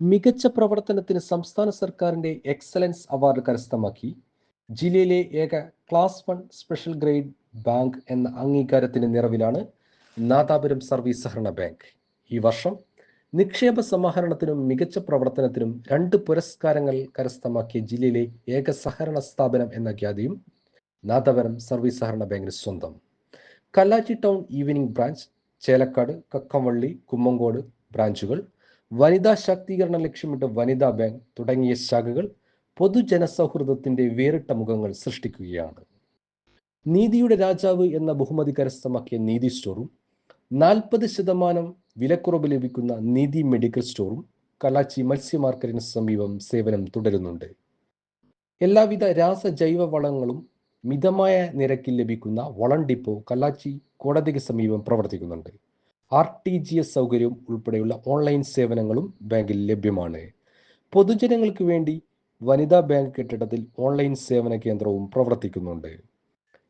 മികച്ച പ്രവർത്തനത്തിന് സംസ്ഥാന സർക്കാരിന്റെ എക്സലൻസ് അവാർഡ് കരസ്ഥമാക്കി. ജില്ലയിലെ ഏക class one special grade bank എന്ന അംഗീകാരത്തിന് നിറവിലാണ് നാദാപുരം സർവീസ് സഹകരണ ബാങ്ക്. ഈ വർഷം നിക്ഷേപ സമാഹരണത്തിനും മികച്ച പ്രവർത്തനത്തിനും രണ്ട് പുരസ്കാരങ്ങൾ കരസ്ഥമാക്കിയ ജില്ലയിലെ ഏക സഹകരണ സ്ഥാപനം എന്ന ഖ്യാതിയും നാദാപുരം സർവീസ് സഹകരണ ബാങ്കിന് സ്വന്തം. Kallachi town evening branch Chelakkad Kakkamvalli Kummangod ബ്രാഞ്ചുകൾ വനിതാ ശാക്തീകരണം ലക്ഷ്യമിട്ട് വനിതാ ബാങ്ക് തുടങ്ങിയ ശാഖകൾ പൊതുജന പൊതുജനസൗഹൃദത്തിന്റെ വേറിട്ട മുഖങ്ങൾ സൃഷ്ടിക്കുകയാണ്. നീതിയുടെ രാജാവ് എന്ന ബഹുമതി കരസ്ഥമാക്കിയ നീതി സ്റ്റോറും നാൽപ്പത് ശതമാനം വിലക്കുറവ് ലഭിക്കുന്ന നീതി മെഡിക്കൽ സ്റ്റോറും കലാച്ചി മത്സ്യ മാർക്കറ്റിന് സമീപം സേവനം തുടരുന്നുണ്ട്. എല്ലാവിധ രാസ ജൈവ വളങ്ങളും മിതമായ നിരക്കിൽ ലഭിക്കുന്ന വളം ഡിപ്പോ കല്ലാച്ചി കോടതിക്ക് സമീപം പ്രവർത്തിക്കുന്നുണ്ട്. ആർ ടി ജി എസ് സൗകര്യം ഉൾപ്പെടെയുള്ള ഓൺലൈൻ സേവനങ്ങളും ബാങ്കിൽ ലഭ്യമാണ്. പൊതുജനങ്ങൾക്ക് വേണ്ടി വനിതാ ബാങ്ക് കെട്ടിടത്തിൽ ഓൺലൈൻ സേവന കേന്ദ്രവും പ്രവർത്തിക്കുന്നുണ്ട്.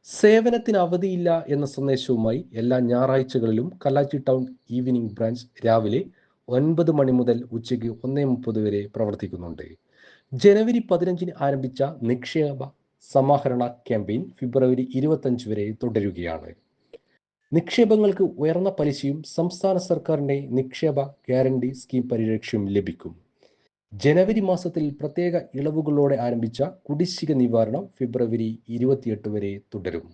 സേവനത്തിന് അവധിയില്ല എന്ന സന്ദേശവുമായി എല്ലാ ഞായറാഴ്ചകളിലും കലാച്ചി ടൗൺ ഈവനിംഗ് ബ്രാഞ്ച് രാവിലെ ഒൻപത് മണി മുതൽ ഉച്ചയ്ക്ക് ഒന്നേ മുപ്പത് വരെ പ്രവർത്തിക്കുന്നുണ്ട്. ജനുവരി പതിനഞ്ചിന് ആരംഭിച്ച നിക്ഷേപ സമാഹരണ ക്യാമ്പയിൻ ഫെബ്രുവരി ഇരുപത്തഞ്ച് വരെ തുടരുകയാണ്. നിക്ഷേപങ്ങൾക്ക് ഉയർന്ന പലിശയും സംസ്ഥാന സർക്കാരിന്റെ നിക്ഷേപ ഗ്യാരണ്ടി സ്കീം പരിരക്ഷയും ലഭിക്കും. ജനുവരി മാസത്തിൽ പ്രത്യേക ഇളവുകളോടെ ആരംഭിച്ച കുടിശ്ശിക നിവാരണം ഫെബ്രുവരി ഇരുപത്തിയെട്ട് വരെ തുടരും.